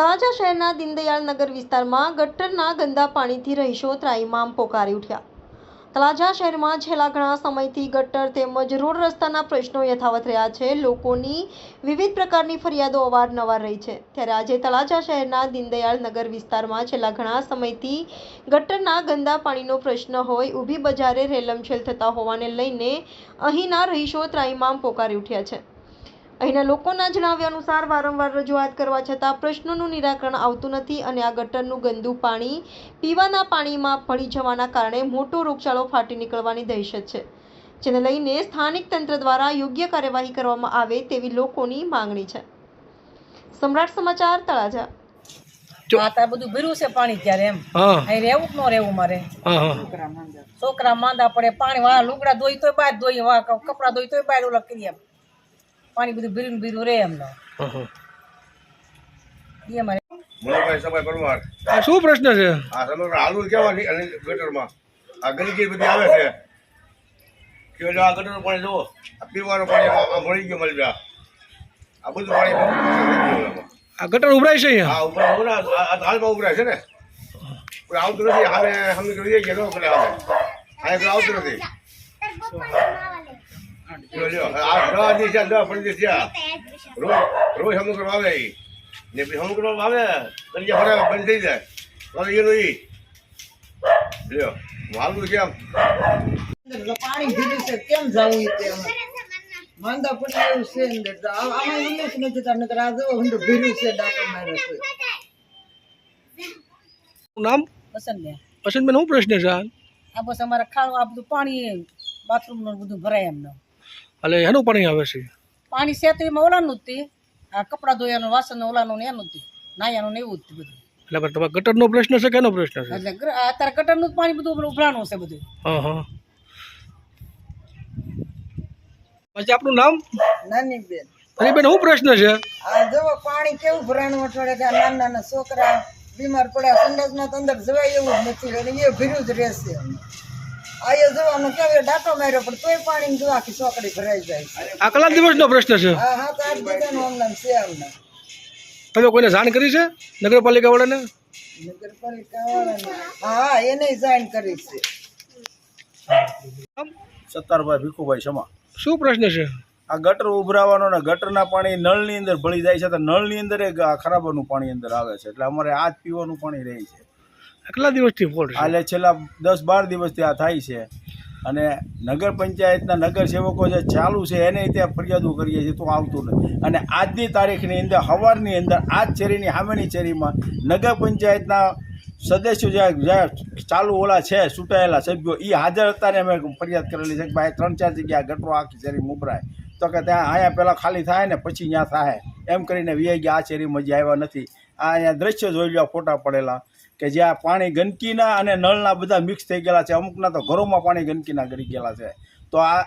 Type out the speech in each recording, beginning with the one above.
તળાજા શહેરના દીનદયાળ નગર વિસ્તારમાં ગટરના ગંદા પાણીથી રહીશો ત્રાઈમામ પોકારી ઉઠ્યા. તળાજા શહેરમાં છેલ્લા ઘણા સમયથી ગટર તેમજ રોડ રસ્તાના પ્રશ્નો યથાવત રહ્યા છે. લોકોની વિવિધ પ્રકારની ફરિયાદો અવારનવાર રહી છે. ત્યારે આજે તળાજા શહેરના દીનદયાળ નગર વિસ્તારમાં છેલ્લા ઘણા સમયથી ગટરના ગંદા પાણીનો પ્રશ્ન હોય ઊભી બજારે રેલમછેલ થતા હોવાને લઈને અહીંના રહીશો ત્રાઈમામ પોકારી ઉઠ્યા છે. અહીંના લોકોના જણાવ્યા અનુસાર વારંવાર રજૂઆત કરવા છતાં પ્રશ્નોનું નિરાકરણ આવતું નથી અને આ ગટરનું ગંદુ પાણી પીવાના પાણીમાં ભળી જવાના કારણે મોટો રોગચાળો ફાટી નીકળવાની દહેશત છે. જેને લઈને સ્થાનિક તંત્ર દ્વારા યોગ્ય કાર્યવાહી કરવામાં આવે તેવી લોકોની માંગણી છે. સમ્રાટ સમાચાર તળાજા. હા બધું ભર્યું છે પાણી ત્યારે એમ. અહીં રહેવું કે ન રહેવું મારે? છોકરા માંદા પડે પાણી વાળા લુગડા ધોઈ તો બાદ ધોઈ કપડા ધોઈ તો બાદ ઓલા કરી એમ પાણી બધું ભીરું ભીરું રહે એમ હા, હા. એ મારે મનોભાઈ સભાઈ પરમાર આ શું પ્રશ્ન છે? આ સમગ્ર હાલું કેવા ની- અને ગટરમાં. આ ગંદકી બધી આવે છે. કે જો આ ગટરનું પાણી જુઓ. આ પીવાનું પાણી મળી ગયું મળી ગયા આ બધું પાણી આ ગટર ઉભરાય છે અહીંયા? આ ઉપર ઉભરા આ આ હાલમાં ઉભરાય છે ને? આવતું નથી. હાલે હમી કરી દઈએ કે ન આવે આ આવતું નથી. રોજ રોજ હમું કરવા આવે ને પછી હમું કરવા આવે દરિયા ભરાવે બંધ થઈ જાય. હવે એનું ઈ. લ્યો હાલતું કેમ પાણી ભીરું છે કેમ જવું માંદા પડે એવું છે અંદર આમાં નથી ભીરું છે ડાકો મારે નામ? પસંદ ને પસંદ શું પ્રશ્ન છે? આ બસ અમારે ખાવા આ બધું પાણી બાથરૂમનું બધું ભરાય એમ ને એટલે એનું પાણી આવે છે? પાણી છે તો એમાં ઓલાનું જ આ કપડાં ધોયાનું વાસણ ઓલાનું ને એનું જ નાયાનું ને એવું જ બધું. એટલે પણ તમારે ગટરનો પ્રશ્ન છે કે પ્રશ્ન છે? એટલે અત્યારે ગટરનું જ પાણી બધું ઉભરાણું છે બધું. હા હા. પછી આપનું નામ? નાની બેન અરે બેન શું પ્રશ્ન છે? આ જવો પાણી કેવું ભરાણું અઠવાડે નાના નાના છોકરા બીમાર પડ્યા સંડાસમાં તો અંદર જવાય એવું જ નથી અને એ ભીરું જ રહેશે. આ એ જવાનું કેવું ડાટો માર્યો પણ તોય પાણી જોવા આખી ચોકડી ભરાઈ જાય છે. આ કેટલા દિવસનો પ્રશ્ન છે. હા હા તો બધાનું છે તમે કોઈને જાણ કરી છે? નગરપાલિકા વાળાને? નગરપાલિકા વાળાને હા એને જાણ કરી છે. સત્તારભાઈ ભીખુભાઈ શમા શું પ્રશ્ન છે? આ ગટર ઉભરાવાનો ને ગટરના પાણી નળની અંદર ભળી જાય છે તો નળની અંદર ખરાબાનું પાણી અંદર આવે છે. એટલે અમારે આ જ પીવાનું પાણી રહે છે. કેટલા દિવસથી ફોલ્ટ એટલે છેલ્લા દસ બાર દિવસથી આ થાય છે. અને નગર પંચાયતના નગર સેવકો જે ચાલુ છે, એને ત્યાં ફરિયાદો કરીએ છીએ, તો આવતું નથી. અને આજની તારીખની અંદર સવારની અંદર, આ જ શેરીની સામેની શેરીમાં નગર પંચાયતના સદસ્યો જે જે ચાલુ ઓલા છે, ચૂંટાયેલા સભ્યો એ હાજર હતા ને અમે ફરિયાદ કરેલી છે કે ભાઈ ત્રણ ચાર જગ્યા ગટરો આખી શેરી મુભરાય તો કે ત્યાં અહીંયા પહેલાં ખાલી થાય ને પછી ત્યાં થાય. એમ કરીને વીઆઈ ગયા, આ શેરીમાં જે આવ્યા નથી. આ અહીંયા દ્રશ્ય જોઈ લો ફોટા પડેલા. કે જ્યાં પાણી ગંદકીના અને નળના બધા મિક્સ થઈ ગયેલા છે. અમુકના તો ઘરોમાં પાણી ગંદકીના ગળી ગયેલા છે. તો આ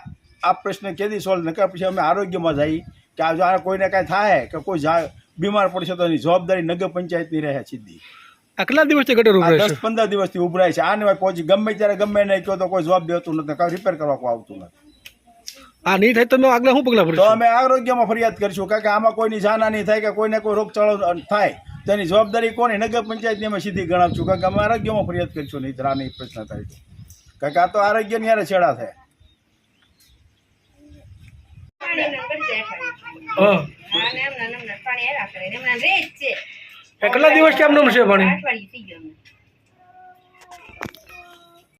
આ પ્રશ્ન કેદી સોલ્વ? નકર પછી અમે આરોગ્યમાં જઈ કે આ જો આ કોઈને કાંઈ થાય કે કોઈ બીમાર પડશે તો એની જવાબદારી નગર પંચાયતની રહે સીધી. આટલા દિવસ દિવસથી ગટર ઉભરાય દસ પંદર દિવસથી ઉભરાય છે. આને ભાઈ પહોંચી ગમે ત્યારે ગમે નહીં કહો તો કોઈ જવાબ દેતું નથી કાંઈ રિપેર કરવા કોઈ આવતું નથી. આ નહીં થાય તો તમે આગળ શું પગલાં તો અમે આરોગ્યમાં ફરિયાદ કરીશું કારણ કે આમાં કોઈની જાનહાની થાય કે કોઈને કોઈ રોગચાળો થાય. તો એની જવાબદારી કોની? નગર પંચાયતની અમે સીધી ગણાવશું. કારણ કે અમે આરોગ્યમાં ફરિયાદ કરીશું નહીં નહીં પ્રશ્ન થાય છે. કારણ કે આ તો આરોગ્યની યારે છેડા થાય છે. કેટલા દિવસ કેમ નામ છે પાણી